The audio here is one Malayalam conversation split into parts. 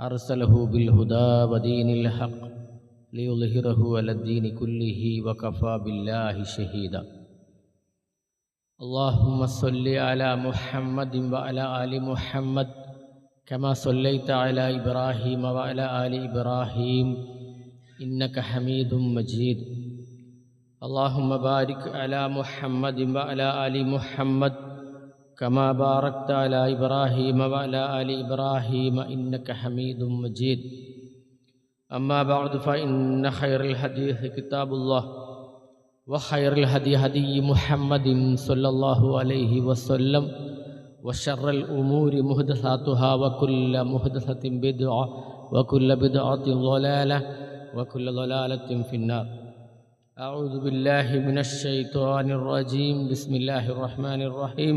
أرسله بالهدى ودين الحق ليظهره على الدين كله وكفى بالله شهيدا. اللهم صل على محمد وعلى آل محمد كما صليت على إبراهيم وعلى آل إبراهيم إنك حميد مجيد. اللهم بارك على محمد وعلى آل محمد كما باركت على إبراهيم وعلى آل إبراهيم إنك حميد مجيد. أما بعد فإن خير الحديث كتاب الله وخير الهدي هدي محمد صلى الله عليه وسلم وشر الأمور محدثاتها وكل محدثة بدعة وكل بدعة ضلالة وكل ضلالة في النار. أعوذ بالله من الشيطان الرجيم. بسم الله الرحمن الرحيم.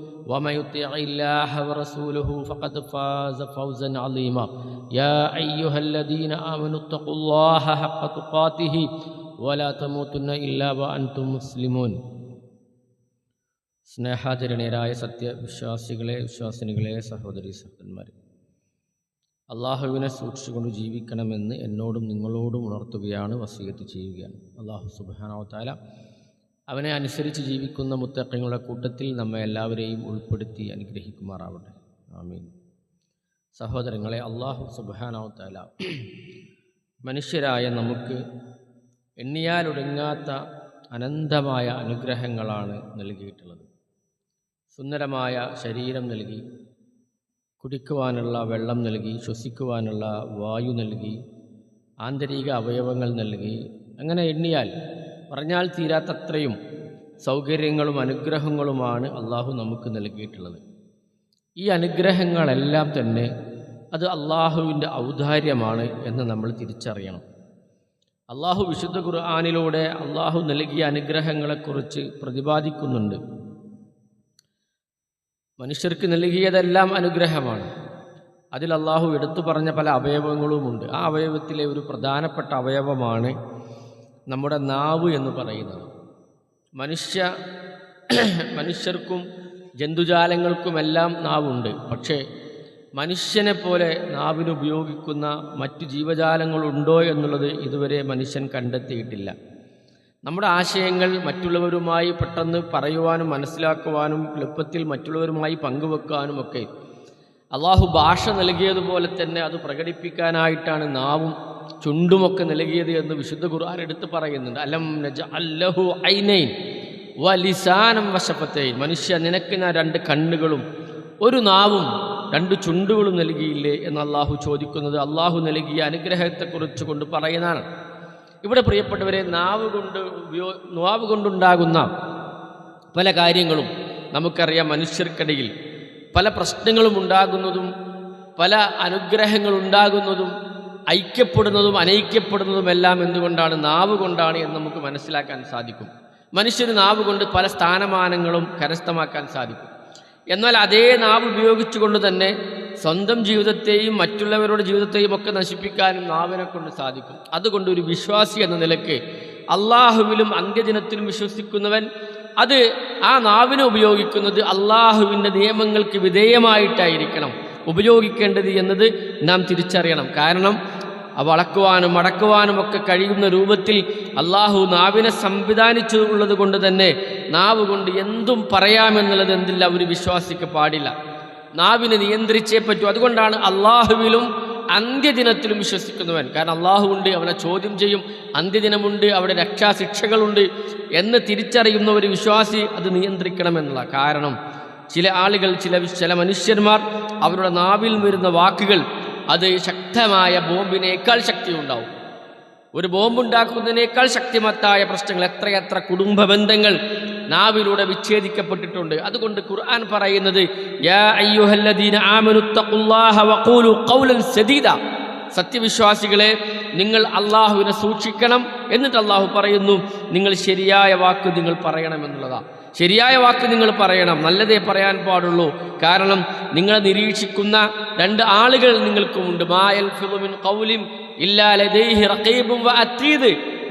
ومن يطع الله ورسوله فقد فاز فوزا عظيما يا أيها الذين آمنوا اتقوا الله حق تقاته ولا تموتن إلا وأنتم مسلمون സ്നേഹാചരണീയരായ സത്യവിശ്വാസികളെ വിശ്വാസിനികളെ സഹോദരി സഹോദരന്മാരെ അള്ളാഹുവിനെ സൂക്ഷിച്ചുകൊണ്ട് ജീവിക്കണമെന്ന് എന്നോടും നിങ്ങളോടും ഉണർത്തുകയാണ് വസീയത്ത് ചെയ്യുകയാണ് അള്ളാഹു സുബാനാവത്താല അവനെ അനുസരിച്ച് ജീവിക്കുന്ന മുത്തക്കങ്ങളുടെ കൂട്ടത്തിൽ നമ്മെ എല്ലാവരെയും ഉൾപ്പെടുത്തി അനുഗ്രഹിക്കുമാറാവട്ടെ. ആമീൻ. സഹോദരങ്ങളെ അള്ളാഹു സുബാനാവത്താല മനുഷ്യരായ നമുക്ക് എണ്ണിയാലൊടുങ്ങാത്ത അനന്തമായ അനുഗ്രഹങ്ങളാണ് നൽകിയിട്ടുള്ളത്. സുന്ദരമായ ശരീരം നൽകി കുടിക്കുവാനുള്ള വെള്ളം നൽകി ശ്വസിക്കുവാനുള്ള വായു നൽകി ആന്തരിക അവയവങ്ങൾ നൽകി അങ്ങനെ എണ്ണിയാൽ പറഞ്ഞാൽ തീരാത്തത്രയും സൗകര്യങ്ങളും അനുഗ്രഹങ്ങളുമാണ് അള്ളാഹു നമുക്ക് നൽകിയിട്ടുള്ളത്. ഈ അനുഗ്രഹങ്ങളെല്ലാം തന്നെ അത് അള്ളാഹുവിന്റെ ഔദാര്യമാണ് എന്ന് നമ്മൾ തിരിച്ചറിയണം. അള്ളാഹു വിശുദ്ധ ഖുർആാനിലൂടെ അള്ളാഹു നൽകിയ അനുഗ്രഹങ്ങളെക്കുറിച്ച് പ്രതിപാദിക്കുന്നുണ്ട്. മനുഷ്യർക്ക് നൽകിയതെല്ലാം അനുഗ്രഹമാണ്. അതിൽ അള്ളാഹു എടുത്തു പറഞ്ഞ പല അവയവങ്ങളുമുണ്ട്. ആ അവയവത്തിലെ ഒരു പ്രധാനപ്പെട്ട അവയവമാണ് നമ്മുടെ നാവ് എന്ന് പറയുന്നത്. മനുഷ്യ മനുഷ്യർക്കും ജന്തുജാലങ്ങൾക്കുമെല്ലാം നാവുണ്ട്. പക്ഷേ മനുഷ്യനെ പോലെ നാവിന് ഉപയോഗിക്കുന്ന മറ്റു ജീവജാലങ്ങളുണ്ടോ എന്നുള്ളത് ഇതുവരെ മനുഷ്യൻ കണ്ടെത്തിയിട്ടില്ല. നമ്മുടെ ആശയങ്ങൾ മറ്റുള്ളവരുമായി പെട്ടെന്ന് പറയുവാനും മനസ്സിലാക്കുവാനും എളുപ്പത്തിൽ മറ്റുള്ളവരുമായി പങ്കുവെക്കാനും ഒക്കെ. അള്ളാഹു ഭാഷ നൽകിയതുപോലെ തന്നെ അത് പ്രകടിപ്പിക്കാനായിട്ടാണ് നാവും ചുണ്ടുമൊക്കെ നൽകിയത് എന്ന് വിശുദ്ധ ഖുർആൻ എടുത്ത് പറയുന്നുണ്ട്. അലം നജ അല്ലഹു ഐനൈൻ വലിസാനം വശപ്പത്തേൻ. മനുഷ്യ നിനക്ക് ഞാൻ രണ്ട് കണ്ണുകളും ഒരു നാവും രണ്ട് ചുണ്ടുകളും നൽകിയില്ലേ എന്ന് അള്ളാഹു ചോദിക്കുന്നത് അള്ളാഹു നൽകിയ അനുഗ്രഹത്തെക്കുറിച്ച് കൊണ്ട് പറയുന്നതാണ്. ഇവിടെ പ്രിയപ്പെട്ടവരെ നാവ് കൊണ്ട് ഉപയോ നാവ് കൊണ്ടുണ്ടാകുന്ന പല കാര്യങ്ങളും നമുക്കറിയാം മനുഷ്യർക്കിടയിൽ. പല പ്രശ്നങ്ങളും ഉണ്ടാകുന്നതും പല അനുഗ്രഹങ്ങൾ ഉണ്ടാകുന്നതും ഐക്യപ്പെടുന്നതും അനൈക്യപ്പെടുന്നതുമെല്ലാം എന്തുകൊണ്ടാണ്? നാവ് കൊണ്ടാണ് എന്ന് നമുക്ക് മനസ്സിലാക്കാൻ സാധിക്കും. മനുഷ്യന് നാവ് കൊണ്ട് പല സ്ഥാനമാനങ്ങളും കരസ്ഥമാക്കാൻ സാധിക്കും. എന്നാൽ അതേ നാവ് ഉപയോഗിച്ചുകൊണ്ട് തന്നെ സ്വന്തം ജീവിതത്തെയും മറ്റുള്ളവരുടെ ജീവിതത്തെയും ഒക്കെ നശിപ്പിക്കാനും നാവിനെ കൊണ്ട് സാധിക്കും. അതുകൊണ്ട് ഒരു വിശ്വാസി എന്ന നിലയ്ക്ക് അള്ളാഹുവിലും അന്ത്യദിനത്തിലും വിശ്വസിക്കുന്നവൻ അത് ആ നാവിനെ ഉപയോഗിക്കുന്നത് അള്ളാഹുവിന്റെ നിയമങ്ങൾക്ക് വിധേയമായിട്ടായിരിക്കണം. ഉപയോഗിക്കേണ്ടത് എന്നത് നാം തിരിച്ചറിയണം. കാരണം വളക്കുവാനും അടക്കുവാനും ഒക്കെ കഴിയുന്ന രൂപത്തിൽ അള്ളാഹു നാവിനെ സംവിധാനിച്ചു ഉള്ളത് കൊണ്ട് തന്നെ നാവ് കൊണ്ട് എന്തും പറയാമെന്നുള്ളത് എന്തില്ല ഒരു വിശ്വാസിക്ക് പാടില്ല. നാവിനെ നിയന്ത്രിച്ചേ പറ്റൂ. അതുകൊണ്ടാണ് അള്ളാഹുവിലും അന്ത്യദിനത്തിലും വിശ്വസിക്കുന്നവൻ. കാരണം അള്ളാഹു ഉണ്ട് അവനെ ചോദ്യം ചെയ്യും. അന്ത്യദിനമുണ്ട് അവിടെ രക്ഷാശിക്ഷകളുണ്ട് എന്ന് തിരിച്ചറിയുന്ന ഒരു വിശ്വാസി അത് നിയന്ത്രിക്കണമെന്നുള്ള കാരണം. ചില ആളുകൾ ചില ചില മനുഷ്യന്മാർ അവരുടെ നാവിൽ വരുന്ന വാക്കുകൾ അത് ശക്തമായ ബോംബിനേക്കാൾ ശക്തി ഉണ്ടാവും ഒരു ബോംബുണ്ടാക്കുന്നതിനേക്കാൾ ശക്തിമത്തായ പ്രശ്നങ്ങൾ എത്രയെത്ര കുടുംബ ബന്ധങ്ങൾ നാവിലൂടെ വിച്ഛേദിക്കപ്പെട്ടിട്ടുണ്ട്. അതുകൊണ്ട് ഖുർആൻ പറയുന്നത് സത്യവിശ്വാസികളെ നിങ്ങൾ അള്ളാഹുവിനെ സൂക്ഷിക്കണം എന്നിട്ട് അള്ളാഹു പറയുന്നു നിങ്ങൾ ശരിയായ വാക്ക് നിങ്ങൾ പറയണമെന്നുള്ളതാ ശരിയായ വാക്ക് നിങ്ങൾ പറയണം. നല്ലതേ പറയാൻ പാടുള്ളൂ. കാരണം നിങ്ങളെ നിരീക്ഷിക്കുന്ന രണ്ട് ആളുകൾ നിങ്ങൾക്കുമുണ്ട്. മായൽ ഫിലുമിൻ കൗലിം ഇല്ലാ ലദൈഹി റഖീബും വ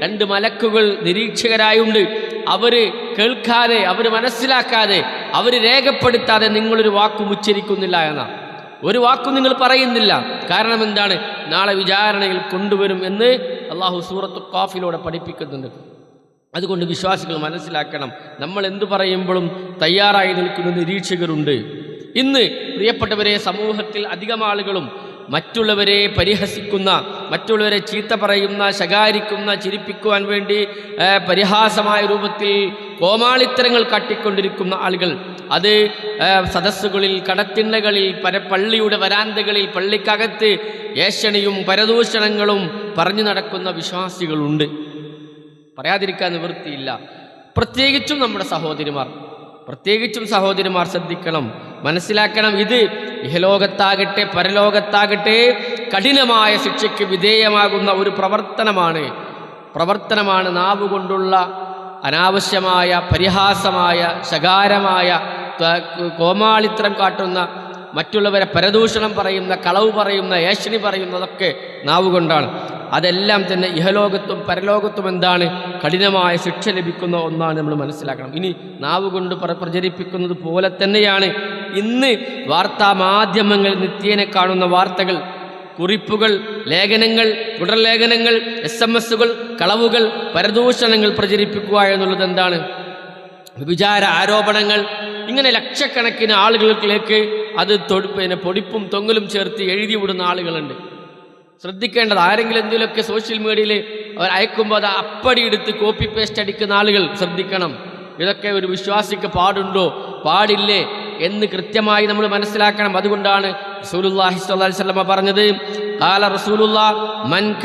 രണ്ട് മലക്കുകൾ നിരീക്ഷകരായുണ്ട്. അവർ കേൾക്കാതെ അവർ മനസ്സിലാക്കാതെ അവർ രേഖപ്പെടുത്താതെ നിങ്ങളൊരു വാക്കും ഉച്ചരിക്കുന്നില്ല എന്നാണ് ഒരു വാക്കും നിങ്ങൾ പറയുന്നില്ല. കാരണം എന്താണ്? നാളെ വിചാരണയിൽ കൊണ്ടുവരും എന്ന് അള്ളാഹു സൂറത്ത് കാഫിലൂടെ പഠിപ്പിക്കുന്നുണ്ട്. അതുകൊണ്ട് വിശ്വാസികൾ മനസ്സിലാക്കണം നമ്മൾ എന്തു പറയുമ്പോഴും തയ്യാറായി നിൽക്കുന്ന നിരീക്ഷകരുണ്ട്. ഇന്ന് പ്രിയപ്പെട്ടവരെ സമൂഹത്തിൽ അധികം ആളുകളും മറ്റുള്ളവരെ പരിഹസിക്കുന്ന മറ്റുള്ളവരെ ചീത്ത പറയുന്ന ശകാരിക്കുന്ന ചിരിപ്പിക്കുവാൻ വേണ്ടി പരിഹാസമായ രൂപത്തിൽ കോമാളിത്തരങ്ങൾ കാട്ടിക്കൊണ്ടിരിക്കുന്ന ആളുകൾ. അത് സദസ്സുകളിൽ കടത്തിണ്ണകളിൽ പര പള്ളിയുടെ വരാന്തകളിൽ പള്ളിക്കകത്ത് ഏഷണിയും പരദൂഷണങ്ങളും പറഞ്ഞു നടക്കുന്ന വിശ്വാസികളുണ്ട്. പറയാതിരിക്കാൻ നിവൃത്തിയില്ല. പ്രത്യേകിച്ചും നമ്മുടെ സഹോദരിമാർ. പ്രത്യേകിച്ചും സഹോദരിമാർ ശ്രദ്ധിക്കണം. മനസ്സിലാക്കണം ഇത് ഇഹലോകത്താകട്ടെ പരലോകത്താകട്ടെ കഠിനമായ ശിക്ഷയ്ക്ക് വിധേയമാകുന്ന ഒരു പ്രവർത്തനമാണ്. പ്രവർത്തനമാണ് നാവ് കൊണ്ടുള്ള അനാവശ്യമായ പരിഹാസമായ ശകാരമായ കോമാളിത്രം കാട്ടുന്ന മറ്റുള്ളവരെ പരദൂഷണം പറയുന്ന കളവ് പറയുന്ന ഏഷണി പറയുന്നതൊക്കെ നാവുകൊണ്ടാണ് അതെല്ലാം തന്നെ ഇഹലോകത്തും പരലോകത്തും എന്താണ്? കഠിനമായ ശിക്ഷ ലഭിക്കുന്ന ഒന്നാണ് നമ്മൾ മനസ്സിലാക്കണം. ഇനി നാവുകൊണ്ട് പ്ര- പ്രചരിപ്പിക്കുന്നത് പോലെ തന്നെയാണ്. ഇന്ന് വാർത്താ മാധ്യമങ്ങൾ നിത്യേനെ കാണുന്ന വാർത്തകൾ കുറിപ്പുകൾ ലേഖനങ്ങൾ തുടർലേഖനങ്ങൾ എസ് എം എസുകൾ കളവുകൾ പരദൂഷണങ്ങൾ പ്രചരിപ്പിക്കുക എന്നുള്ളത് എന്താണ്? വിചാര ആരോപണങ്ങൾ ഇങ്ങനെ ലക്ഷക്കണക്കിന് ആളുകളിലേക്ക് അത് പിന്നെ പൊടിപ്പും തൊങ്ങലും ചേർത്ത് എഴുതി വിടുന്ന ആളുകളുണ്ട്. ശ്രദ്ധിക്കേണ്ടത് ആരെങ്കിലും എന്തെങ്കിലുമൊക്കെ സോഷ്യൽ മീഡിയയിൽ അവർ അയക്കുമ്പോൾ അത് അപ്പടി എടുത്ത് കോപ്പി പേസ്റ്റ് അടിക്കുന്ന ആളുകൾ ശ്രദ്ധിക്കണം. ഇതൊക്കെ ഒരു വിശ്വാസിക്ക് പാടുണ്ടോ? പാടില്ലേ എന്ന് കൃത്യമായി നമ്മൾ മനസ്സിലാക്കണം. അതുകൊണ്ടാണ് റസൂലുള്ളാഹി സ്വല്ലല്ലാഹി വസല്ലം പറഞ്ഞത് കാല മൻ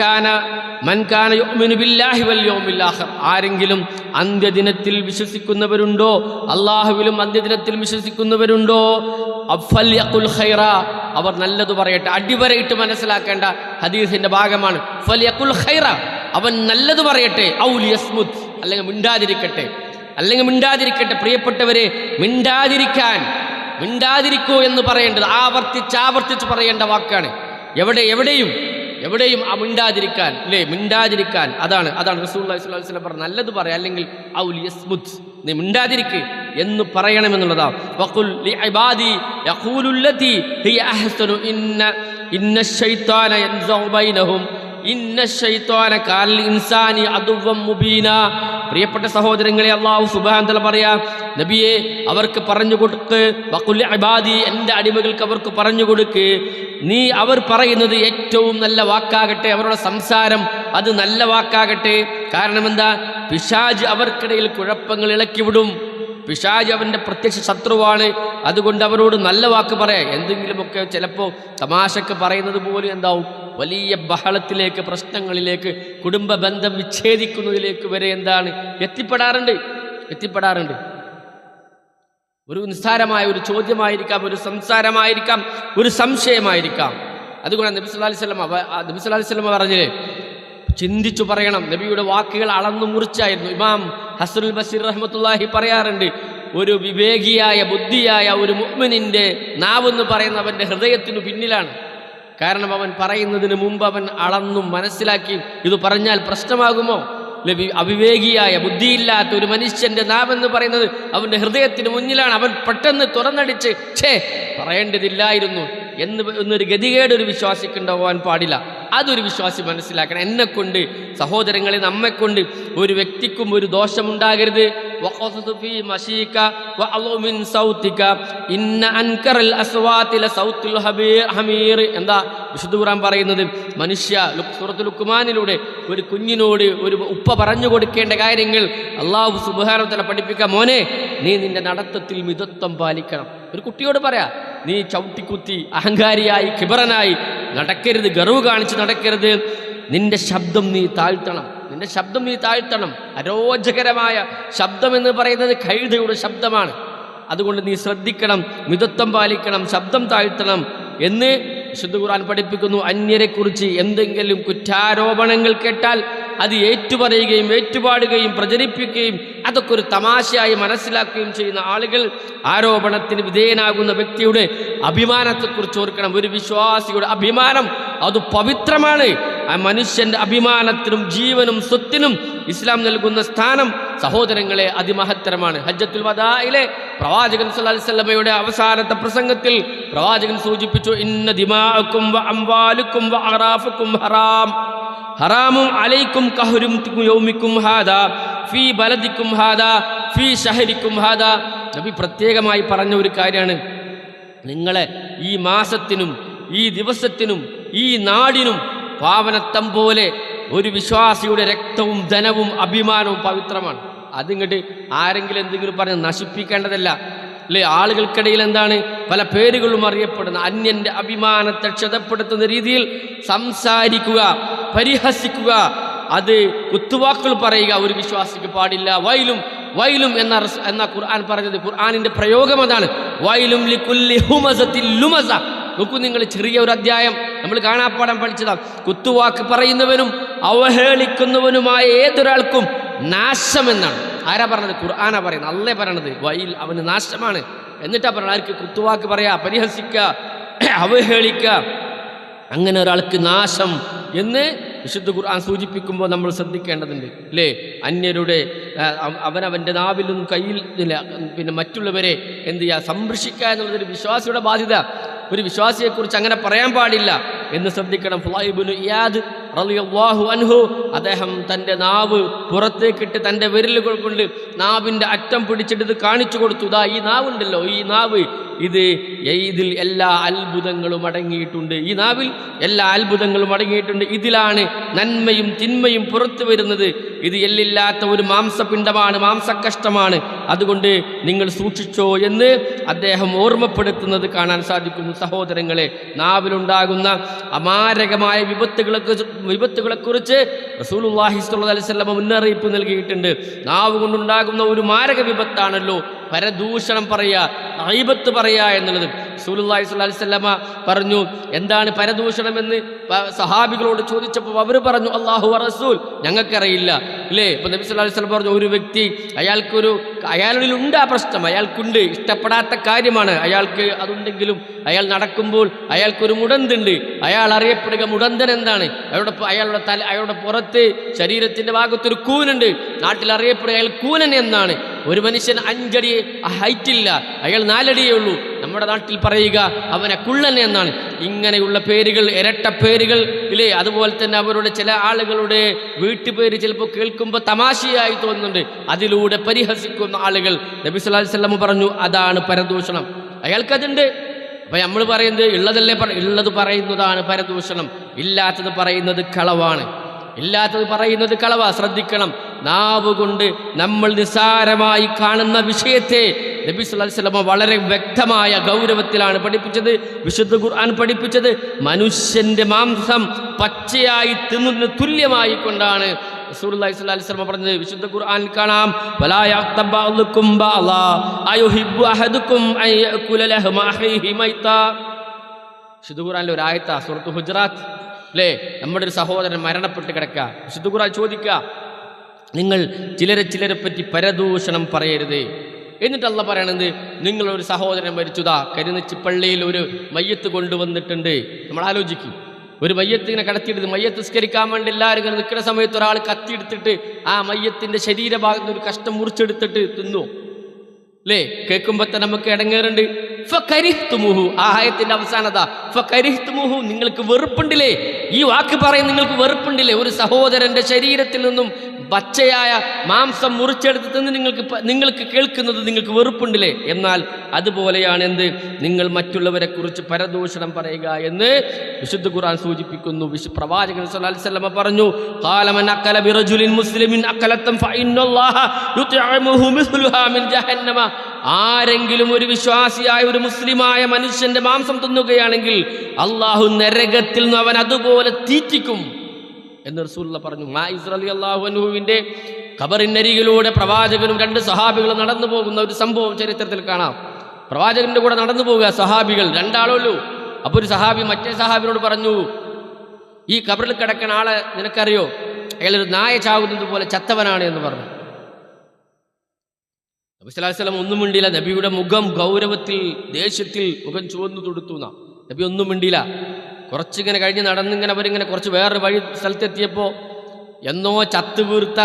കാന മൻ ബില്ലാഹി വൽ യൗമിൽ ആരെങ്കിലും അന്ത്യദിനത്തിൽ വിശ്വസിക്കുന്നവരുണ്ടോ? അള്ളാഹുവിലും അന്ത്യദിനത്തിൽ വിശ്വസിക്കുന്നവരുണ്ടോ? അഫൽ യഖുൽ ഖൈറ. അവർ നല്ലത് പറയട്ടെ. അടിവരയിട്ട് മനസ്സിലാക്കേണ്ട ഹദീസിന്റെ ഭാഗമാണ്. ഫൽ യഖുൽ ഖൈറ. അവൻ നല്ലത് പറയട്ടെ. ഔലിയസ്മുദ് അല്ലെങ്കിൽ മിണ്ടാതിരിക്കട്ടെ. അല്ലെങ്കിൽ മിണ്ടാതിരിക്കട്ടെ. പ്രിയപ്പെട്ടവരെ മിണ്ടാതിരിക്കാൻ മിണ്ടാതിരിക്കൂ എന്ന് പറയേണ്ടത് ആവർത്തിച്ച് ആവർത്തിച്ച് പറയേണ്ട വാക്കാണ്. എവിടെ എവിടെയും എവിടെയും മിണ്ടാതിരിക്കാൻ അല്ലേ മിണ്ടാതിരിക്കാൻ. അതാണ് അതാണ് റസൂള്ളി വസല്ലം പറഞ്ഞത്. നല്ലത് പറയാം. അല്ലെങ്കിൽ നീ മിണ്ടാതിരിക്ക് എന്ന് പറയണമെന്നുള്ളതാ. വഖുൽ ഹിയ ഇന്ന ഇന്ന ഇൻസാനി പ്രിയപ്പെട്ട സഹോദരങ്ങളെ അള്ളാഹു സുബാന്തല പറയാ നബിയെ അവർക്ക് പറഞ്ഞു കൊടുക്ക്. വഖുൽ ഇബാദി എന്റെ അടിമകൾക്ക് അവർക്ക് പറഞ്ഞു കൊടുക്ക്. നീ അവർ പറയുന്നത് ഏറ്റവും നല്ല വാക്കാകട്ടെ അവരുടെ സംസാരം അത് നല്ല വാക്കാകട്ടെ. കാരണം എന്താ? പിശാജ് അവർക്കിടയിൽ കുഴപ്പങ്ങൾ ഇളക്കിവിടും. പിശാജ് അവന്റെ പ്രത്യക്ഷ ശത്രുവാണ്. അതുകൊണ്ട് അവരോട് നല്ല വാക്ക് പറയാം. എന്തെങ്കിലുമൊക്കെ ചിലപ്പോൾ തമാശക്ക് പറയുന്നത് പോലും എന്താവും? വലിയ ബഹളത്തിലേക്ക് പ്രശ്നങ്ങളിലേക്ക് കുടുംബ ബന്ധം വിച്ഛേദിക്കുന്നതിലേക്ക് വരെ എന്താണ്? എത്തിപ്പെടാറുണ്ട്. എത്തിപ്പെടാറുണ്ട്. ഒരു നിസ്സാരമായ ഒരു ചോദ്യമായിരിക്കാം ഒരു സംസാരമായിരിക്കാം ഒരു സംശയമായിരിക്കാം. അതുകൊണ്ട് നബിസ് അലൈഹി വസല്ലം അവ- ആ നബി സല്ലല്ലാഹു അലൈഹി പറഞ്ഞില്ലേ? ചിന്തിച്ചു പറയണം. നബിയുടെ വാക്കുകൾ അളന്നു മുറിച്ചായിരുന്നു. ഇമാം ഹസനുൽ ബസീർ റഹ്മത്തുള്ളാഹി പറയാറുണ്ട് ഒരു വിവേകിയായ ബുദ്ധിയായ ഒരു മുഅ്മിനിന്റെ നാവെന്ന് പറയുന്ന അവന്റെ ഹൃദയത്തിനു പിന്നിലാണ്. കാരണം അവൻ പറയുന്നതിന് മുമ്പ് അവൻ അളന്നും മനസ്സിലാക്കി ഇത് പറഞ്ഞാൽ പ്രശ്നമാകുമോ? അവിവേകിയായ ബുദ്ധിയില്ലാത്ത ഒരു മനുഷ്യന്റെ നാവെന്ന് പറയുന്നത് അവന്റെ ഹൃദയത്തിന് മുന്നിലാണ്. അവൻ പെട്ടെന്ന് തുറന്നടിച്ച് ഛേ പറയേണ്ടതില്ലായിരുന്നു. എന്ന് എന്നൊരു ഗതികേട് ഒരു വിശ്വാസിക്ക് ഉണ്ടാവാൻ പാടില്ല. അതൊരു വിശ്വാസി മനസ്സിലാക്കണം. എന്നെ കൊണ്ട് സഹോദരങ്ങളെ നമ്മെക്കൊണ്ട് ഒരു വ്യക്തിക്കും ഒരു ദോഷമുണ്ടാകരുത്. എന്താ വിശുദ്ധ ഖുർആൻ പറയുന്നത്? മനുഷ്യ സുഹൃത്തു ലുക്കുമാനിലൂടെ ഒരു കുഞ്ഞിനോട് ഒരു ഉപ്പ പറഞ്ഞു കൊടുക്കേണ്ട കാര്യങ്ങൾ അള്ളാഹു സുബാനത്തിനെ പഠിപ്പിക്കാം. മോനെ നീ നിന്റെ നടത്തത്തിൽ മിതത്വം പാലിക്കണം. ഒരു കുട്ടിയോട് പറയാ നീ ചവിട്ടിക്കുത്തി അഹങ്കാരിയായി കിബറനായി നടക്കരുത് ഗർവ് കാണിച്ച് നടക്കരുത്. നിന്റെ ശബ്ദം നീ താഴ്ത്തണം. നിന്റെ ശബ്ദം നീ താഴ്ത്തണം. അരോചകരമായ ശബ്ദം എന്ന് പറയുന്നത് കഴുതയുടെ ശബ്ദമാണ്. അതുകൊണ്ട് നീ ശ്രദ്ധിക്കണം മിതത്വം പാലിക്കണം ശബ്ദം താഴ്ത്തണം എന്ന് വിശുദ്ധ ഖുർആൻ പഠിപ്പിക്കുന്നു. അന്യരെക്കുറിച്ച് എന്തെങ്കിലും കുറ്റാരോപണങ്ങൾ കേട്ടാൽ അത് ഏറ്റുപറയുകയും ഏറ്റുപാടുകയും പ്രചരിപ്പിക്കുകയും അതൊക്കെ ഒരു തമാശയായി മനസ്സിലാക്കുകയും ചെയ്യുന്ന ആളുകൾ ആരോപണത്തിന് വിധേയനാകുന്ന വ്യക്തിയുടെ അഭിമാനത്തെക്കുറിച്ച് ഓർക്കണം. ഒരു വിശ്വാസിയുടെ അഭിമാനം അത് പവിത്രമാണ്. ആ മനുഷ്യന്റെ അഭിമാനത്തിനും ജീവനും സ്വത്തിനും ഇസ്ലാം നൽകുന്ന സ്ഥാനം സഹോദരങ്ങളെ അതിമഹത്തരമാണ്. ഹജ്ജത്തുൽ വദായിലെ പ്രവാചകൻ വസല്ലമയുടെ അവസാനത്തെ പ്രസംഗത്തിൽ പ്രവാചകൻ സൂചിപ്പിച്ചു ഇന്ന അറാഫുക്കും ഹറാം. ഹറാമും അലൈക്കും കഹുരും യൗമിക്കും ഹാദ ഫീ ബലദിക്കും ഹാദ ഫീ ഷഹരിക്കും ഹാദ. നബി പ്രത്യേകമായി പറഞ്ഞ ഒരു കാര്യമാണ്. നിങ്ങളെ ഈ മാസത്തിനും ഈ ദിവസത്തിനും ഈ നാടിനും പാവനത്തം പോലെ ഒരു വിശ്വാസിയുടെ രക്തവും ധനവും അഭിമാനവും പവിത്രമാണ്. അതിങ്ങോട്ട് ആരെങ്കിലും എന്തെങ്കിലും പറഞ്ഞ് നശിപ്പിക്കേണ്ടതല്ല. അല്ലെ ആളുകൾക്കിടയിൽ എന്താണ്? പല പേരുകളും അറിയപ്പെടുന്ന അന്യന്റെ അഭിമാനത്തെ ക്ഷതപ്പെടുത്തുന്ന രീതിയിൽ സംസാരിക്കുക. പരിഹസിക്കുക. അത് കുത്തുവാക്കുകൾ പറയുക. ഒരു വിശ്വാസിക്ക് പാടില്ല. വൈലും വൈലും എന്ന എന്ന ഖുർആൻ പറഞ്ഞത് ഖുർആനിന്റെ പ്രയോഗം അതാണ്. ഹുമസത്തിൽ ലുമസ. നോക്കൂ നിങ്ങൾ ചെറിയ ഒരു അധ്യായം. നമ്മൾ കാണാപ്പാടം പഠിച്ചതാണ്. കുത്തുവാക്ക് പറയുന്നവനും അവഹേളിക്കുന്നവനുമായ ഏതൊരാൾക്കും നാശം എന്നാണ്. ആരാ പറഞ്ഞത്? ഖുർആാനാ പറയുന്നത്. അല്ലേ പറയണത്. വൈൽ അവന് നാശമാണ്. എന്നിട്ടാ പറയണത് ആർക്ക് കുത്തുവാക്ക് പറയാ? പരിഹസിക്കുക അവഹേളിക്കുക അങ്ങനെ ഒരാൾക്ക് നാശം എന്ന് വിശുദ്ധ ഖുർആൻ സൂചിപ്പിക്കുമ്പോൾ നമ്മൾ ശ്രദ്ധിക്കേണ്ടതുണ്ട്. അല്ലേ അന്യരുടെ അവനവന്റെ നിന്നും കയ്യിൽ പിന്നെ മറ്റുള്ളവരെ എന്ത് ചെയ്യുക സംരക്ഷിക്കുക എന്നുള്ളതൊരു വിശ്വാസിയുടെ ബാധ്യത. ഒരു വിശ്വാസിയെക്കുറിച്ച് അങ്ങനെ പറയാൻ പാടില്ല എന്ന് ശ്രദ്ധിക്കണം. ഫ്ലൈബുനു ഇയാദ് റളിയല്ലാഹു അൻഹു അദ്ദേഹം തന്റെ നാവ് പുറത്തേക്കിട്ട് തന്റെ വിരലുകൾ കൊണ്ട് നാവിന്റെ അറ്റം പിടിച്ചിട്ട് ഇത് കാണിച്ചു കൊടുത്തു. ഇതാ ഈ നാവുണ്ടല്ലോ ഈ നാവ്. ഇത് ഇതിൽ എല്ലാ അത്ഭുതങ്ങളും അടങ്ങിയിട്ടുണ്ട്. ഈ നാവിൽ എല്ലാ അത്ഭുതങ്ങളും അടങ്ങിയിട്ടുണ്ട്. ഇതിലാണ് നന്മയും തിന്മയും പുറത്തു വരുന്നത്. ഇത് എല്ലില്ലാത്ത ഒരു മാംസപിണ്ഡമാണ് മാംസക്കഷ്ടമാണ്. അതുകൊണ്ട് നിങ്ങൾ സൂക്ഷിച്ചോ എന്ന് അദ്ദേഹം ഓർമ്മപ്പെടുത്തുന്നത് കാണാൻ സാധിക്കുന്നു. സഹോദരങ്ങളെ നാവിലുണ്ടാകുന്ന അമാരകമായ വിപത്തുകളെ സ്വല്ലല്ലാഹു അലൈഹി വസല്ലം മുന്നറിയിപ്പ് നൽകിയിട്ടുണ്ട്. നാവ് കൊണ്ടുണ്ടാകുന്ന ഒരു മാരക വിപത്താണല്ലോ പരദൂഷണം പറയുക ഐബത്ത് പറയുക എന്നുള്ളത്. സ്വല്ലല്ലാഹി അലൈഹി വസല്ലമ പറഞ്ഞു എന്താണ് പരദൂഷണമെന്ന് സഹാബികളോട് ചോദിച്ചപ്പോൾ അവർ പറഞ്ഞു അള്ളാഹു റസൂൽ. ഞങ്ങൾക്കറിയില്ല ഇല്ലേ ഇപ്പൊ നബി സല്ലല്ലാഹു അലൈഹി വസല്ലം പറഞ്ഞു ഒരു വ്യക്തി അയാൾക്കൊരു അയാളിൽ ഉണ്ട് ആ പ്രശ്നം അയാൾക്കുണ്ട് ഇഷ്ടപ്പെടാത്ത കാര്യമാണ്. അയാൾക്ക് അതുണ്ടെങ്കിലും അയാൾ നടക്കുമ്പോൾ അയാൾക്കൊരു മുടന്തുണ്ട്. അയാൾ അറിയപ്പെടുക മുടന്തൻ എന്താണ്? അയാളുടെ അയാളുടെ തല അയാളുടെ പുറത്ത് ശരീരത്തിന്റെ ഭാഗത്തൊരു കൂനുണ്ട്. നാട്ടിൽ അറിയപ്പെടുക അയാൾ കൂനൻ എന്നാണ്. ഒരു മനുഷ്യൻ അഞ്ചടി ഹൈറ്റില്ല അയാൾ നാലടിയേ ഉള്ളൂ. നമ്മുടെ നാട്ടിൽ പറയുക അവനെ കുള്ളൻ എന്നാണ്. ഇങ്ങനെയുള്ള പേരുകൾ ഇരട്ട പേരുകൾ ഇല്ലേ? അതുപോലെ തന്നെ അവരുടെ ചില ആളുകളുടെ വീട്ടുപേര് ചിലപ്പോൾ കേൾക്കുമ്പോൾ തമാശയായി തോന്നുന്നുണ്ട്. അതിലൂടെ പരിഹസിക്കുന്ന ആളുകൾ നബി വസല്ലം പറഞ്ഞു അതാണ് പരദൂഷണം. അയാൾക്കതുണ്ട് അപ്പൊ നമ്മൾ പറയുന്നത് ഉള്ളതല്ലേ ഉള്ളത് പറയുന്നതാണ് പരദൂഷണം. ഇല്ലാത്തത് പറയുന്നത് കളവാണ്. ഇല്ലാത്തത് പറയുന്നത് കളവാ. ശ്രദ്ധിക്കണം. നാവ് കൊണ്ട് നമ്മൾ നിസ്സാരമായി കാണുന്ന വിഷയത്തെ നബി വസല്ലമ വളരെ വ്യക്തമായ ഗൗരവത്തിലാണ് പഠിപ്പിച്ചത് വിശുദ്ധ ഖുർആൻ പഠിപ്പിച്ചത്. മനുഷ്യന്റെ മാംസം പച്ചയായി തിന്നുന്ന തുല്യമായി കൊണ്ടാണ് റസൂലുള്ളാഹി സ്വല്ലല്ലാഹു അലൈഹി വസല്ലമ പറഞ്ഞത്. വിശുദ്ധ ഖുർആൻ കാണാം. വലാ യഗ്തബ ബഅ്ദുക്കും ബഅ്ളാ അയുഹിബ്ബു അഹദുക്കും അൻ യഅകുല ലഹമ അഖീഹി മൈത്താ. വിശുദ്ധ ഖുർആനിലെ ഒരു ആയത്ത സൂറത്ത് ഹുജറാത്ത്. അല്ലേ നമ്മുടെ ഒരു സഹോദരൻ മരണപ്പെട്ട് കിടക്കുക. വിശുദ്ധ ഖുർആൻ ചോദിക്കുക നിങ്ങൾ ചിലരെ ചിലരെ പറ്റി പരദൂഷണം പറയരുത്. എന്നിട്ട് പറയണത് നിങ്ങളൊരു സഹോദരൻ മരിച്ചുതാ കരുനച്ചി പള്ളിയിൽ ഒരു മയ്യത്ത് കൊണ്ടുവന്നിട്ടുണ്ട്. നമ്മൾ ആലോചിക്കും. ഒരു മയ്യത്തിനെ കടത്തിയെടുത്ത് മയ്യത്ത് സ്കരിക്കാൻ വേണ്ടി എല്ലാവരും ഇങ്ങനെ നിൽക്കുന്ന സമയത്ത് ഒരാൾ കത്തിയെടുത്തിട്ട് ആ മയ്യത്തിന്റെ ശരീരഭാഗത്ത് ഒരു കഷ്ടം മുറിച്ചെടുത്തിട്ട് തിന്നു. അല്ലേ കേൾക്കുമ്പോ തന്നെ നമുക്ക് ഇടങ്ങേറുണ്ട്. ഫകരിഹ്തുമുഹു. ആ ആയത്തിന്റെ അവസാനത ഫകരിഹ്തുമുഹു നിങ്ങൾക്ക് വെറുപ്പുണ്ടില്ലേ? ഈ വാക്ക് പറയും നിങ്ങൾക്ക് വെറുപ്പുണ്ടില്ലേ? ഒരു സഹോദരന്റെ ശരീരത്തിൽ നിന്നും പച്ചയായ മാംസം മുറിച്ചെടുത്ത് തിന്ന് നിങ്ങൾക്ക് നിങ്ങൾക്ക് കേൾക്കുന്നത് നിങ്ങൾക്ക് വെറുപ്പുണ്ടില്ലേ? എന്നാൽ അതുപോലെയാണ് എന്ത്? നിങ്ങൾ മറ്റുള്ളവരെ കുറിച്ച് പരദൂഷണം പറയുക എന്ന് വിശുദ്ധ ഖുർആൻ സൂചിപ്പിക്കുന്നു. വിശു പ്രവാചകൻ സല്ലല്ലാഹു പറഞ്ഞു ഖാലമൻ അക്കല ബിറജുലിൻ മുസ്ലിമിൻ അക്കലത്തം മിൻ ജഹന്നമ. ആരെങ്കിലും ഒരു വിശ്വാസിയായ ഒരു മുസ്ലിമായ മനുഷ്യന്റെ മാംസം തിന്നുകയാണെങ്കിൽ അള്ളാഹു നരകത്തിൽ നിന്ന് അവൻ അതുപോലെ തീറ്റിക്കും എന്ന് റസൂല്ല പറഞ്ഞു. മാ ഇസ്രലി അള്ളാഹു അനുഹുവിന്റെ ഖബറിനരികിലൂടെ പ്രവാചകനും രണ്ട് സഹാബികളും നടന്നു പോകുന്ന ഒരു സംഭവം ചരിത്രത്തിൽ കാണാം. പ്രവാചകന്റെ കൂടെ നടന്നു പോവുക സഹാബികൾ രണ്ടാളുള്ളൂ. അപ്പോൾ ഒരു സഹാബി മറ്റേ സഹാബിനോട് പറഞ്ഞു ഈ കബറിൽ കിടക്കുന്ന ആളെ നിനക്കറിയോ? അയാളൊരു നായ ചാകുന്നത് പോലെ ചത്തവനാണ് എന്ന് പറഞ്ഞു. നബി സ്വല്ലല്ലാഹു ഒന്നും മിണ്ടിയില്ല. നബിയുടെ മുഖം ഗൗരവത്തിൽ ദേഷ്യത്തിൽ മുഖം ചുവന്നു തൊടുത്തു എന്നാണ് നബി ഒന്നും മിണ്ടിയില്ല. കുറച്ചിങ്ങനെ കഴിഞ്ഞ് നടന്നിങ്ങനെ അവരിങ്ങനെ കുറച്ച് വേറൊരു വഴി സ്ഥലത്തെത്തിയപ്പോൾ എന്നോ ചത്ത് വീർത്ത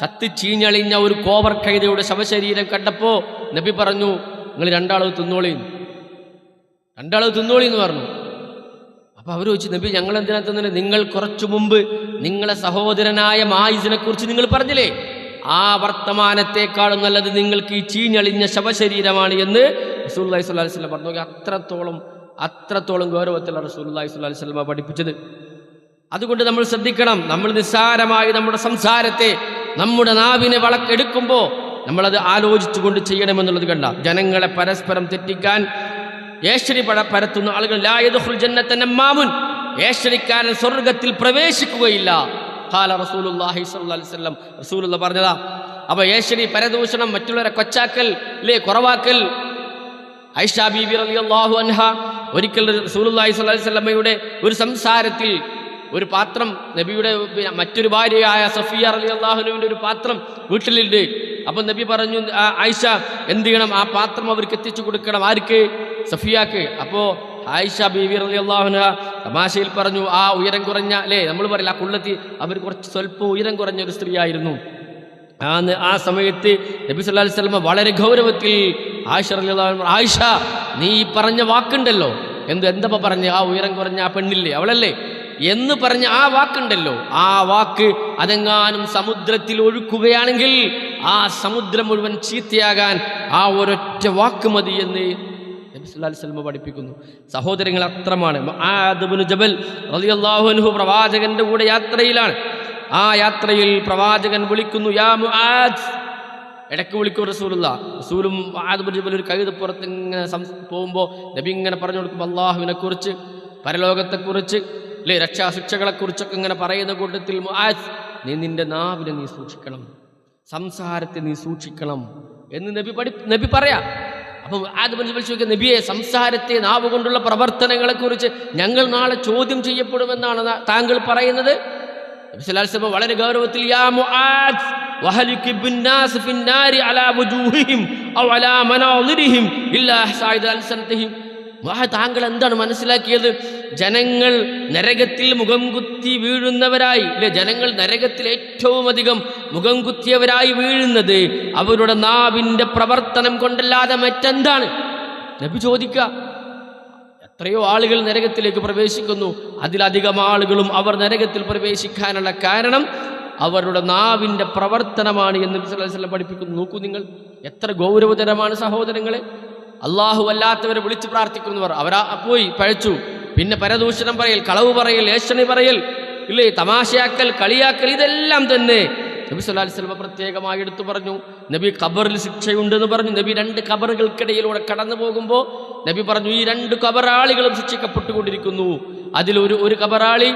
ചത്ത് ചീഞ്ഞളിഞ്ഞ ഒരു കോവർ കൈതയുടെ ശവശരീരം കണ്ടപ്പോൾ നബി പറഞ്ഞു നിങ്ങൾ രണ്ടാളത് തിന്നോളിന്ന് രണ്ടാളത് തിന്നോളി എന്ന് പറഞ്ഞു. അപ്പോൾ അവർ ചോദിച്ചു നബി ഞങ്ങൾ എന്തിനാ തിന്നത് നിങ്ങൾ കുറച്ചു മുമ്പ് നിങ്ങളെ സഹോദരനായ മായിസിനെ കുറിച്ച് നിങ്ങൾ പറഞ്ഞില്ലേ? ആ വർത്തമാനത്തെക്കാളും നല്ലത് നിങ്ങൾക്ക് ഈ ചീഞ്ഞളിഞ്ഞ ശവശരീരമാണ് എന്ന് റസൂല്ലായി സ്വല്ലാ വസ്ലം പറഞ്ഞു. അത്രത്തോളം അത്രത്തോളം ഗൗരവത്തിലാണ് റസൂല്ലായി സ്വല്ലാ വസ്ലമ പഠിപ്പിച്ചത്. അതുകൊണ്ട് നമ്മൾ ശ്രദ്ധിക്കണം നമ്മൾ നിസ്സാരമായി നമ്മുടെ സംസാരത്തെ നമ്മുടെ നാവിനെ വളക്കെടുക്കുമ്പോൾ നമ്മളത് ആലോചിച്ചുകൊണ്ട് ചെയ്യണമെന്നുള്ളത് കണ്ട. ജനങ്ങളെ പരസ്പരം തെറ്റിക്കാൻ ഏശ്വരി പട പരത്തുന്ന ആളുകൾ ലായതുൽ ജന്നത്തന്നെ മാമുൻ ഏശ്വരിക്കാരൻ സ്വർഗത്തിൽ പ്രവേശിക്കുകയില്ല. ഖാല റസൂലുല്ലാഹി വസല്ലം. റസൂലുള്ള പറഞ്ഞതാ അപ്പൊ ഏശ്വരി പരദൂഷണം മറ്റുള്ളവരെ കൊച്ചാക്കൽ ഇല്ലേ കുറവാക്കൽ? ഐഷ ബീബി റളിയല്ലാഹു അൻഹ ഒരിക്കൽ റസൂലുള്ളാഹി സ്വല്ലല്ലാഹി അലൈഹി വസല്ലമയുടെ ഒരു സംസാരത്തിൽ ഒരു പാത്രം നബിയുടെ മറ്റൊരു ഭാര്യയായ സഫിയ റളിയല്ലാഹുവിന്റെ ഒരു പാത്രം വീട്ടിലുണ്ട്. അപ്പം നബി പറഞ്ഞു ആയിഷ എന്ത് ചെയ്യണം? ആ പാത്രം അവർക്ക് എത്തിച്ചു കൊടുക്കണം ആർക്ക്? സഫിയാക്ക്. അപ്പോൾ ആയിഷ ബീവി അള്ളാഹുന തമാശയിൽ പറഞ്ഞു ആ ഉയരം കുറഞ്ഞ അല്ലേ നമ്മൾ പറയില്ല ആ കുള്ളത്തി അവർ കുറച്ച് സ്വല്പം ഉയരം കുറഞ്ഞ ഒരു സ്ത്രീയായിരുന്നു. ആന്ന് ആ സമയത്ത് നബി അലൈഹി വസല്ലം വളരെ ഗൗരവത്തിൽ ആയിഷ റളിയല്ലാഹു അൻഹ, ആയിഷ നീ ഈ പറഞ്ഞ വാക്കുണ്ടല്ലോ. എന്ത് എന്തപ്പോ പറഞ്ഞ? ആ ഉയരം കുറഞ്ഞ ആ പെണ്ണില്ലേ അവളല്ലേ? എന്ന് പറഞ്ഞ ആ വാക്കുണ്ടല്ലോ. ആ വാക്ക് അതെങ്ങാനും സമുദ്രത്തിൽ ഒഴുക്കുകയാണെങ്കിൽ ആ സമുദ്രം മുഴുവൻ ചീത്തയാകാൻ ആ ഒരൊറ്റ വാക്ക് മതി എന്ന് നബി വസല്ലമ പഠിപ്പിക്കുന്നു. സഹോദരങ്ങൾ അത്രമാണ്. മുആദ് ഇബ്നു ജബൽ റളിയല്ലാഹു അൻഹു പ്രവാചകന്റെ കൂടെ യാത്രയിലാണ്. ആ യാത്രയിൽ പ്രവാചകൻ വിളിക്കുന്നു യാ മുആദ്. ഇടയ്ക്ക് വിളിക്കും റസൂലുള്ള. റസൂലും മുആദ് ഇബ്നു ജബൽ ഒരു കഴുതപ്പുറത്ത് ഇങ്ങനെ പോകുമ്പോൾ നബി ഇങ്ങനെ പറഞ്ഞു കൊടുക്കും അള്ളാഹുവിനെ കുറിച്ച് പരലോകത്തെക്കുറിച്ച് അല്ലേ രക്ഷാശിക്ഷകളെക്കുറിച്ചൊക്കെ ഇങ്ങനെ പറയുന്ന കൂട്ടത്തിൽ മുആദ് നീ നിന്റെ നാവിനെ നീ സൂക്ഷിക്കണം. സംസാരത്തെ നീ സൂക്ഷിക്കണം. എന്ന് നബി പഠി നബി പറയാം. അപ്പം ആദ്യം ചോദിക്കുക നബിയെ സംസാരത്തെ നാവ് കൊണ്ടുള്ള പ്രവർത്തനങ്ങളെക്കുറിച്ച് ഞങ്ങൾ നാളെ ചോദ്യം ചെയ്യപ്പെടുമെന്നാണ് താങ്കൾ പറയുന്നത്? വളരെ ഗൗരവത്തിൽ യാ മുആദ് അൽസനതിഹിം. മുആദ് താങ്കൾ എന്താണ് മനസ്സിലാക്കിയത്? ജനങ്ങൾ നരകത്തിൽ മുഖം കുത്തി വീഴുന്നവരായി അല്ലെ ജനങ്ങൾ നരകത്തിൽ ഏറ്റവും അധികം മുഖം കുത്തിയവരായി വീഴുന്നത് അവരുടെ നാവിന്റെ പ്രവർത്തനം കൊണ്ടല്ലാതെ മറ്റെന്താണ്? നബി ചോദിക്കുക എത്രയോ ആളുകൾ നരകത്തിലേക്ക് പ്രവേശിക്കുന്നു. അതിലധികം ആളുകളും അവർ നരകത്തിൽ പ്രവേശിക്കാനുള്ള കാരണം അവരുടെ നാവിന്റെ പ്രവർത്തനമാണ് എന്ന് നബി അലൈഹി വസല്ലം പഠിപ്പിക്കുന്നു. നോക്കൂ നിങ്ങൾ എത്ര ഗൗരവതരമാണ് സഹോദരങ്ങളെ. അള്ളാഹു അല്ലാത്തവരെ വിളിച്ചു പ്രാർത്ഥിക്കുന്നവർ. അവരാ പോയി പഴച്ചു. പിന്നെ പരദൂഷണം പറയൽ കളവ് പറയൽ ഏഷണി പറയൽ ഇല്ലേ തമാശയാക്കൽ കളിയാക്കൽ ഇതെല്ലാം തന്നെ. നബി സല്ലല്ലാഹു സ്വലമ പ്രത്യേകമായി എടുത്തു പറഞ്ഞു. നബി ഖബറിൽ ശിക്ഷയുണ്ടെന്ന് പറഞ്ഞു. നബി രണ്ട് ഖബറുകൾക്കിടയിലൂടെ കടന്നു പോകുമ്പോൾ നബി പറഞ്ഞു ഈ രണ്ട് ഖബറാളികളും ശിക്ഷിക്കപ്പെട്ടുകൊണ്ടിരിക്കുന്നു. അതിലൊരു ഒരു ഖബറാളി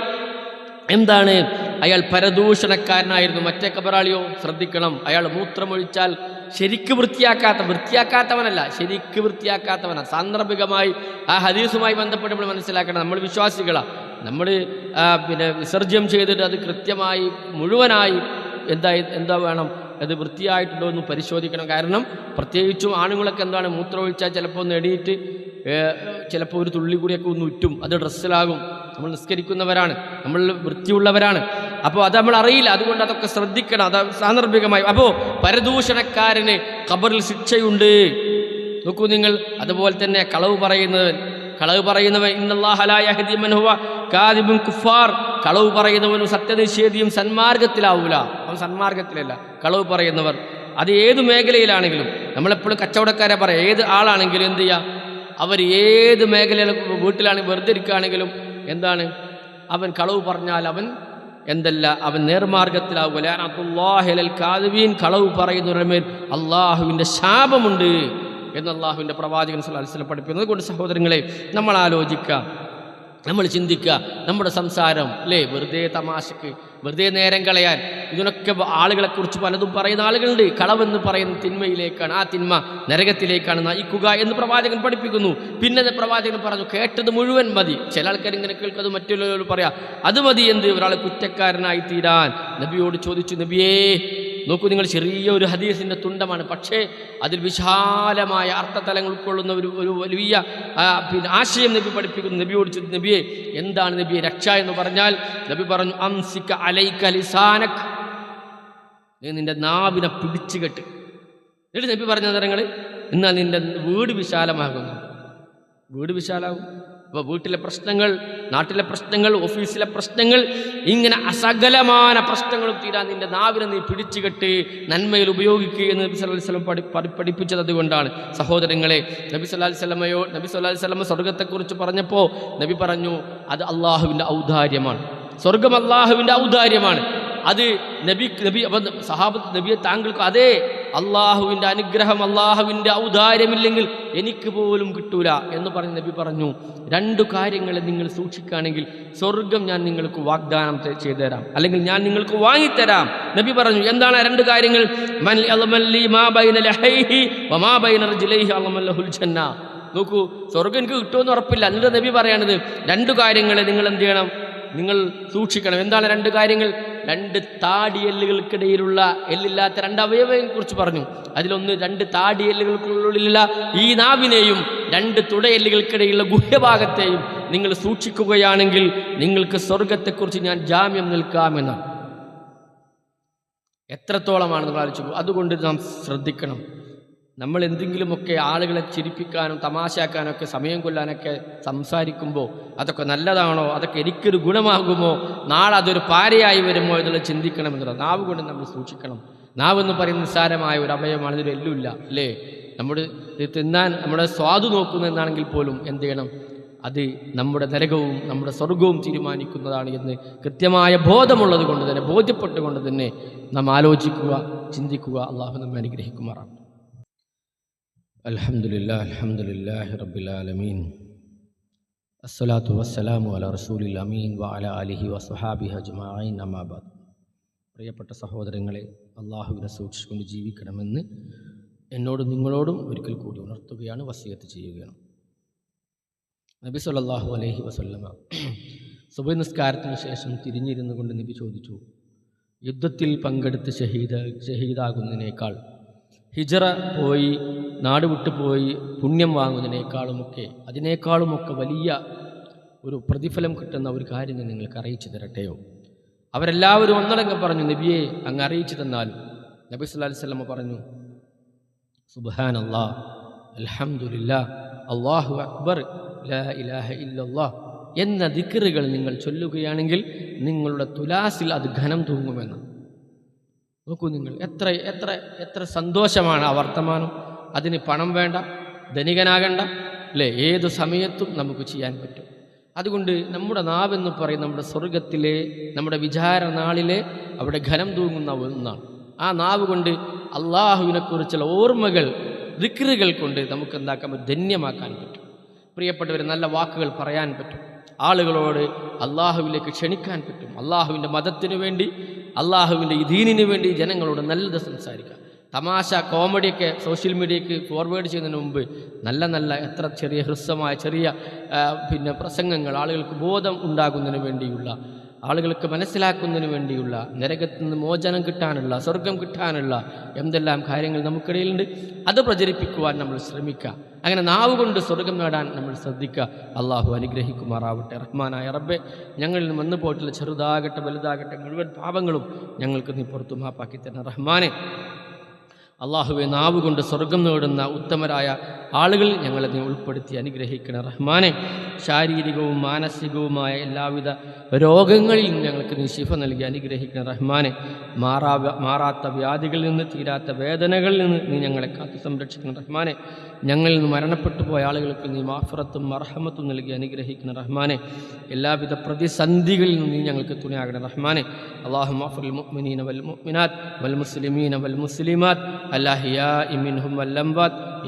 എന്താണ്? അയാൾ പരദൂഷണക്കാരനായിരുന്നു. മറ്റേ കബറാളിയോ ശ്രദ്ധിക്കണം. അയാൾ മൂത്രമൊഴിച്ചാൽ ശരിക്ക് വൃത്തിയാക്കാത്ത വൃത്തിയാക്കാത്തവനല്ല ശരിക്ക് വൃത്തിയാക്കാത്തവനാണ് സാന്ദർഭികമായി ആ ഹദീസുമായി ബന്ധപ്പെട്ട് നമ്മൾ മനസ്സിലാക്കണം. നമ്മൾ വിശ്വാസികളാണ് നമ്മൾ പിന്നെ വിസർജ്യം ചെയ്തിട്ട് അത് കൃത്യമായി മുഴുവനായി എന്താ എന്താ വേണം? അത് വൃത്തിയായിട്ടുണ്ടോ എന്ന് പരിശോധിക്കണം. കാരണം പ്രത്യേകിച്ചും ആണുങ്ങളൊക്കെ എന്താണ് മൂത്രമൊഴിച്ചാൽ ചിലപ്പോൾ ഒന്ന് എണീറ്റ് ചിലപ്പോൾ ഒരു തുള്ളി കൂടിയൊക്കെ ഒന്ന് ഉറ്റും. അത് ഡ്രസ്സിലാകും. നമ്മൾ നിസ്കരിക്കുന്നവരാണ്. നമ്മൾ വൃത്തിയുള്ളവരാണ്. അപ്പോൾ അത് നമ്മൾ അറിയില്ല. അതുകൊണ്ട് അതൊക്കെ ശ്രദ്ധിക്കണം. അത് സാന്ദർഭികമായി. അപ്പോൾ പരദൂഷണക്കാരന് ഖബറിൽ ശിക്ഷയുണ്ട്. നോക്കൂ നിങ്ങൾ അതുപോലെ തന്നെ കളവ് പറയുന്നവൻ. കളവ് പറയുന്നവൻ കുഫാർ കളവ് പറയുന്നവനും സത്യനിഷേധിയും സന്മാർഗത്തിലാവൂല. അവൻ സന്മാർഗത്തിലല്ല. കളവ് പറയുന്നവർ. അത് ഏത് മേഖലയിലാണെങ്കിലും നമ്മളെപ്പോഴും കച്ചവടക്കാരെ പറയാം. ഏത് ആളാണെങ്കിലും എന്ത് ചെയ്യുക അവർ ഏത് മേഖലയിൽ വീട്ടിലാണെങ്കിൽ വെറുതെ ഇരിക്കുകയാണെങ്കിലും എന്താണ്? അവൻ കളവ് പറഞ്ഞാൽ അവൻ എന്തല്ല അവൻ നേർമാർഗത്തിലാവുക കാതുവീൻ കളവ് പറയുന്നവരുടെ മേൽ അള്ളാഹുവിന്റെ ശാപമുണ്ട് എന്ന് അള്ളാഹുവിന്റെ പ്രവാചകൻ സല്ലല്ലാഹു അലൈഹി വസല്ലം പഠിപ്പിക്കുന്നത് കൊണ്ട് സഹോദരങ്ങളെ നമ്മൾ ആലോചിക്കുക നമ്മൾ ചിന്തിക്കുക നമ്മുടെ സംസാരം അല്ലേ? വെറുതെ തമാശക്ക് വെറുതെ നേരം കളയാൻ. ഇതിനൊക്കെ ആളുകളെക്കുറിച്ച് പലതും പറയുന്ന ആളുകളുണ്ട്. കളവെന്ന് പറയുന്ന തിന്മയിലേക്കാണ് ആ തിന്മ നരകത്തിലേക്കാണ് നയിക്കുക എന്ന് പ്രവാചകൻ പഠിപ്പിക്കുന്നു. പിന്നെ പ്രവാചകൻ പറഞ്ഞു കേട്ടത് മുഴുവൻ മതി. ചില ആൾക്കാർ ഇങ്ങനെ കേൾക്കുന്നത് മറ്റുള്ളവരോട് പറയാം അത് മതി എന്ത്? ഒരാൾ കുറ്റക്കാരനായി തീരാൻ നബിയോട് ചോദിച്ചു നബിയേ നോക്കൂ നിങ്ങൾ ചെറിയ ഒരു ഹദീസിന്റെ തുണ്ടമാണ്. പക്ഷേ അതിൽ വിശാലമായ അർത്ഥതലങ്ങൾ ഉൾക്കൊള്ളുന്ന ഒരു ഒരു വലിയ പിന്നെ ആശയം നബി പഠിപ്പിക്കുന്നു. നബിയോട് ചോദിച്ചു നബിയെ എന്താണ് നബിയെ രക്ഷ എന്ന് പറഞ്ഞാൽ? നബി പറഞ്ഞു അംസിക്ക അലൈക്ക ലിസാനക്. നീ നിന്റെ നാവിനെ പിടിച്ചു കെട്ട്. എന്നിട്ട് നബി പറഞ്ഞ തരങ്ങൾ എന്നാൽ നിന്റെ വീട് വിശാലമാകുന്നു. വീട് വിശാലാവും. അപ്പോൾ വീട്ടിലെ പ്രശ്നങ്ങൾ നാട്ടിലെ പ്രശ്നങ്ങൾ ഓഫീസിലെ പ്രശ്നങ്ങൾ ഇങ്ങനെ അസകലമായ പ്രശ്നങ്ങളും തീരാൻ നിന്റെ നാവിനെ നീ പിടിച്ചുകെട്ട് നന്മയിൽ ഉപയോഗിക്കുക എന്ന് നബി സല്ലാ വസല്ലം പഠി പഠി- പഠിപ്പിച്ചത് അതുകൊണ്ടാണ്. സഹോദരങ്ങളെ നബി സല്ലാ അലൈഹി വസല്ലമയോ നബി സല്ലാ അലൈഹി സ്വർഗത്തെക്കുറിച്ച് പറഞ്ഞപ്പോൾ നബി പറഞ്ഞു അത് അള്ളാഹുവിന്റെ ഔദാര്യമാണ്. സ്വർഗം അള്ളാഹുവിന്റെ ഔദാര്യമാണ്. അത് നബി നബി സഹാബത്ത് നബിയെ താങ്കൾക്ക് അതേ അള്ളാഹുവിന്റെ അനുഗ്രഹം അള്ളാഹുവിന്റെ ഔദാര്യമില്ലെങ്കിൽ എനിക്ക് പോലും കിട്ടൂല എന്ന് പറഞ്ഞ് നബി പറഞ്ഞു. രണ്ടു കാര്യങ്ങളെ നിങ്ങൾ സൂക്ഷിക്കുകയാണെങ്കിൽ സ്വർഗം ഞാൻ നിങ്ങൾക്ക് വാഗ്ദാനം ചെയ്തു തരാം അല്ലെങ്കിൽ ഞാൻ നിങ്ങൾക്ക് വാങ്ങിത്തരാം. നബി പറഞ്ഞു എന്താണ് രണ്ട് കാര്യങ്ങൾ? നോക്കൂ സ്വർഗം എനിക്ക് കിട്ടുമെന്ന് ഉറപ്പില്ല. എന്നിട്ട് നബി പറയണത് രണ്ടു കാര്യങ്ങളെ നിങ്ങൾ എന്ത് ചെയ്യണം? നിങ്ങൾ സൂക്ഷിക്കണം. എന്താണ് രണ്ട് കാര്യങ്ങൾ? രണ്ട് താടിയെല്ലുകൾക്കിടയിലുള്ള എല്ലില്ലാത്ത രണ്ട് അവയവയെ കുറിച്ച് പറഞ്ഞു. അതിലൊന്ന് രണ്ട് താടിയെല്ലുകൾക്കുള്ളിലുള്ള ഈ നാവിനെയും രണ്ട് തുടയെല്ലുകൾക്കിടയിലുള്ള ഗുഹ്യഭാഗത്തെയും നിങ്ങൾ സൂക്ഷിക്കുകയാണെങ്കിൽ നിങ്ങൾക്ക് സ്വർഗത്തെക്കുറിച്ച് ഞാൻ ജാമ്യം നിൽക്കാമെന്നാണ് എത്രത്തോളമാണ് നിങ്ങൾ ആലോചിച്ചു അതുകൊണ്ട് നാം ശ്രദ്ധിക്കണം. നമ്മൾ എന്തെങ്കിലുമൊക്കെ ആളുകളെ ചിരിപ്പിക്കാനും തമാശയാക്കാനും ഒക്കെ സമയം കൊല്ലാനൊക്കെ സംസാരിക്കുമ്പോൾ അതൊക്കെ നല്ലതാണോ? അതൊക്കെ എനിക്കൊരു ഗുണമാകുമോ? നാളെ അതൊരു പാരയായി വരുമോ എന്നുള്ളത് ചിന്തിക്കണം എന്നുള്ളത് നാവ് കൊണ്ട് നമ്മൾ സൂക്ഷിക്കണം. നാവ് എന്ന് പറയുന്ന നിസ്സാരമായ ഒരു അഭയമാണ് ഇതിൽ എല്ലുമില്ല അല്ലേ? നമ്മുടെ തിന്നാൻ നമ്മുടെ സ്വാദ് നോക്കുന്നതെന്നാണെങ്കിൽ പോലും എന്ത് ചെയ്യണം? അത് നമ്മുടെ നരകവും നമ്മുടെ സ്വർഗവും തീരുമാനിക്കുന്നതാണ് എന്ന് കൃത്യമായ ബോധമുള്ളത് കൊണ്ട് തന്നെ ബോധ്യപ്പെട്ടുകൊണ്ട് തന്നെ നാം ആലോചിക്കുക ചിന്തിക്കുക. അള്ളാഹു നമ്മെ അനുഗ്രഹിക്കുമാറാണ് അൽഹംദുലില്ലാ അൽഹംദുലില്ലാഹി റബ്ബിൽ ആലമീൻ. അസ്സലാത്തു വസ്സലാമു على رسول അമീൻ وعلى آله അലിഹി വസ്ഹാബി أما بعد പ്രിയപ്പെട്ട സഹോദരങ്ങളെ അള്ളാഹുവിനെ സൂക്ഷിച്ചുകൊണ്ട് ജീവിക്കണമെന്ന് എന്നോടും നിങ്ങളോടും ഒരിക്കൽ കൂടി ഉണർത്തുകയാണ് വസിയത്ത് ചെയ്യുകയാണ്. നബി സല്ലാഹു അലൈഹി വസല്ലമ സുബൈ നിസ്കാരത്തിന് ശേഷം തിരിഞ്ഞിരുന്നു കൊണ്ട് നബി ചോദിച്ചു യുദ്ധത്തിൽ പങ്കെടുത്ത് ഷഹീദ ഷഹീദാകുന്നതിനേക്കാൾ ഹിജറ പോയി നാട് വിട്ടു പോയി പുണ്യം വാങ്ങുന്നതിനേക്കാളുമൊക്കെ അതിനേക്കാളുമൊക്കെ വലിയ ഒരു പ്രതിഫലം കിട്ടുന്ന ഒരു കാര്യം നിങ്ങൾക്ക് അറിയിച്ചു തരട്ടെയോ? അവരെല്ലാവരും ഒന്നടങ്കം പറഞ്ഞു നബിയെ അങ്ങ് അറിയിച്ചു തന്നാൽ. നബി അലൈഹി പറഞ്ഞു സുബാൻ അല്ലാ അലഹമുല്ല അള്ളാഹു അക്ബർ ഇലാഹ എന്ന ദിക്കറുകൾ നിങ്ങൾ ചൊല്ലുകയാണെങ്കിൽ നിങ്ങളുടെ തുലാസിൽ അത് ഘനം തൂങ്ങുമെന്ന്. നോക്കൂ നിങ്ങൾ. എത്ര എത്ര എത്ര സന്തോഷമാണ് ആ വർത്തമാനം. അതിന് പണം വേണ്ട ധനികനാകണ്ട അല്ലേ? ഏത് സമയത്തും നമുക്ക് ചെയ്യാൻ പറ്റും. അതുകൊണ്ട് നമ്മുടെ നാവെന്ന് പറയും നമ്മുടെ സ്വർഗത്തിലെ നമ്മുടെ വിചാരനാളിലെ അവിടെ ഘനം തൂങ്ങുന്ന ഒന്നാണ്. ആ നാവ് കൊണ്ട് അള്ളാഹുവിനെക്കുറിച്ചുള്ള ഓർമ്മകൾ ദിക്റുകൾ കൊണ്ട് നമുക്ക് എന്താക്കാൻ ധന്യമാക്കാൻ പറ്റും. പ്രിയപ്പെട്ടവർ നല്ല വാക്കുകൾ പറയാൻ പറ്റും. ആളുകളോട് അള്ളാഹുവിലേക്ക് ക്ഷണിക്കാൻ പറ്റും. അള്ളാഹുവിന്റെ മതത്തിനു വേണ്ടി അള്ളാഹുവിന്റെ ദീനിനു വേണ്ടി ജനങ്ങളോട് നല്ലത് സംസാരിക്കുക. തമാശ കോമഡിയൊക്കെ സോഷ്യൽ മീഡിയയ്ക്ക് ഫോർവേഡ് ചെയ്യുന്നതിന് മുമ്പ് നല്ല നല്ല എത്ര ചെറിയ ഹ്രസ്വമായ ചെറിയ പിന്നെ പ്രസംഗങ്ങൾ ആളുകൾക്ക് ബോധം ഉണ്ടാകുന്നതിന് വേണ്ടിയുള്ള ആളുകൾക്ക് മനസ്സിലാക്കുന്നതിന് വേണ്ടിയുള്ള നരകത്തിൽ നിന്ന് മോചനം കിട്ടാനുള്ള സ്വർഗം കിട്ടാനുള്ള എന്തെല്ലാം കാര്യങ്ങൾ നമുക്കിടയിലുണ്ട് അത് പ്രചരിപ്പിക്കുവാൻ നമ്മൾ ശ്രമിക്കുക. അങ്ങനെ നാവ് കൊണ്ട് സ്വർഗം നേടാൻ നമ്മൾ ശ്രദ്ധിക്കുക. അള്ളാഹു അനുഗ്രഹിക്കുമാറാവട്ടെ. റഹ്മാനായ റബ്ബെ ഞങ്ങളിൽ നിന്ന് വന്നു പോയിട്ടുള്ള ചെറുതാകട്ടെ വലുതാകട്ടെ മുഴുവൻ പാപങ്ങളും ഞങ്ങൾക്ക് നീ പുറത്തു മാപ്പാക്കി തരണം റഹ്മാനെ അള്ളാഹുവെ നാവ് കൊണ്ട് സ്വർഗം നേടുന്ന ഉത്തമരായ ആളുകൾ ഞങ്ങളെ നീ ഉൾപ്പെടുത്തി അനുഗ്രഹിക്കണം. റഹ്മാനെ ശാരീരികവും മാനസികവുമായ എല്ലാവിധ രോഗങ്ങളിൽ ഞങ്ങൾക്ക് നീ ശിഫ നൽകി അനുഗ്രഹിക്കണം. റഹ്മാനെ മാറാ മാറാത്ത വ്യാധികളിൽ നിന്ന് തീരാത്ത വേദനകളിൽ നിന്ന് നീ ഞങ്ങളെ കാത്തു സംരക്ഷിക്കണം. റഹ്മാനെ ഞങ്ങളിൽ നിന്ന് മരണപ്പെട്ടു പോയ ആളുകൾക്ക് നീ മാഫറത്തും മർഹമത്തും നൽകി അനുഗ്രഹിക്കണം. റഹ്മാനെ എല്ലാവിധ പ്രതിസന്ധികളിൽ നിന്ന് നീ ഞങ്ങൾക്ക് തുണയാകണം. റഹ്മാനെ അള്ളാഹു മാഫുൽ മുഅ്മിനീന വൽ മുഅ്മിനാത്ത് വൽ മുസ്ലിമീന വൽ മുസ്ലിമാത്ത് അല്ലാഹിയാ ഇമിൻഹും വൽ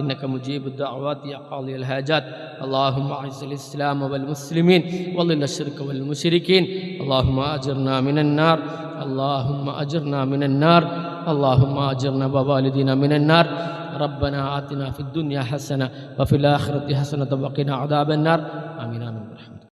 إنك مجيب الدعوات يا قاضي الحاجات اللهم أعز الإسلام والمسلمين وظل الشرك والمشركين. اللهم أجرنا من النار. اللهم أجرنا من النار. اللهم أجرنا ووالدنا من النار. ربنا آتنا في الدنيا حسنة وفي الآخرة حسنة وقنا عذاب النار. آمين آمين.